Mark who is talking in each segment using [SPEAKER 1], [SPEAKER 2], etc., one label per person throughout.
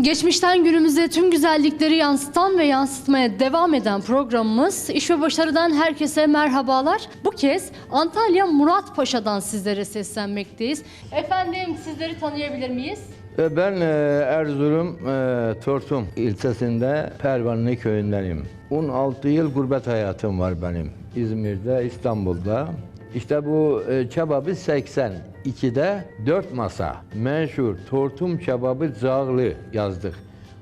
[SPEAKER 1] Geçmişten günümüze tüm güzellikleri yansıtan ve yansıtmaya devam eden programımız İş ve Başarı'dan herkese merhabalar. Bu kez Antalya Muratpaşa'dan sizlere seslenmekteyiz. Efendim sizleri tanıyabilir miyiz?
[SPEAKER 2] E, Ben e, Erzurum e, Tortum ilçesinde Pervanlı köyündenim. 16 yıl gurbet hayatım var benim. İzmir'de, İstanbul'da. İşte bu e, kebabı 82'de 4 masa meşhur Tortum kebabı Cağlı yazdık.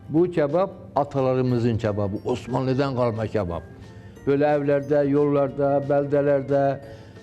[SPEAKER 2] Bu kebap atalarımızın kebabı, Osmanlı'dan kalma kebap. Böyle evlerde, yollarda, beldelerde,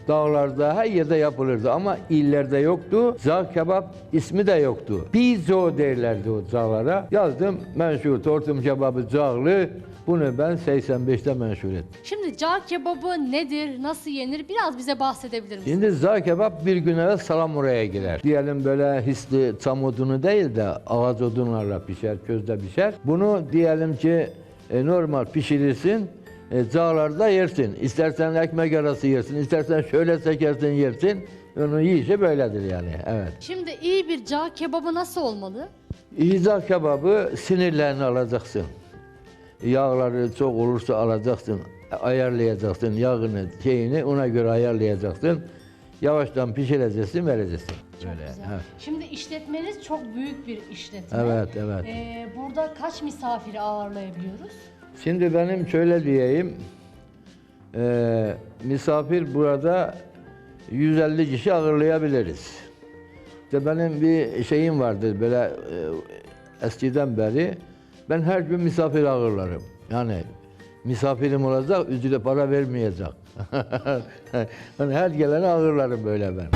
[SPEAKER 2] dağlarda her yerde yapılırdı ama illerde yoktu. Zağ kebap ismi de yoktu. Bizo derlerdi o zağlara. Yazdım menşur tortum kebabı zağlı. Bunu ben 85'te menşur ettim.
[SPEAKER 1] Şimdi cağ kebabı nedir, nasıl yenir biraz bize bahsedebilir misiniz?
[SPEAKER 2] Şimdi zağ kebap bir gün evvel salam oraya girer. Diyelim böyle hisli çam odunu değil de ağaç odunlarla pişer, közde pişer. Bunu diyelim ki e, normal pişirirsin. E, zağlarda yersin. İstersen ekmek arası yersin, istersen şöyle sekersin yersin. Onun yiyişi böyledir yani. Evet.
[SPEAKER 1] Şimdi iyi bir cağ kebabı nasıl olmalı?
[SPEAKER 2] İza kebabı sinirlerini alacaksın. Yağları çok olursa alacaksın, ayarlayacaksın yağını, şeyini ona göre ayarlayacaksın. Yavaştan pişireceksin, vereceksin. Böyle.
[SPEAKER 1] Güzel.
[SPEAKER 2] Evet.
[SPEAKER 1] Şimdi işletmeniz çok büyük bir işletme.
[SPEAKER 2] Evet, evet.
[SPEAKER 1] Ee, burada kaç misafiri ağırlayabiliyoruz?
[SPEAKER 2] Şimdi benim şöyle diyeyim, eee, misafir burada 150 kişi ağırlayabiliriz. İşte benim bir şeyim vardır böyle eee, eskiden beri, ben her gün misafir ağırlarım. Yani misafirim olacak, ücret para vermeyecek. hani her geleni ağırlarım böyle ben.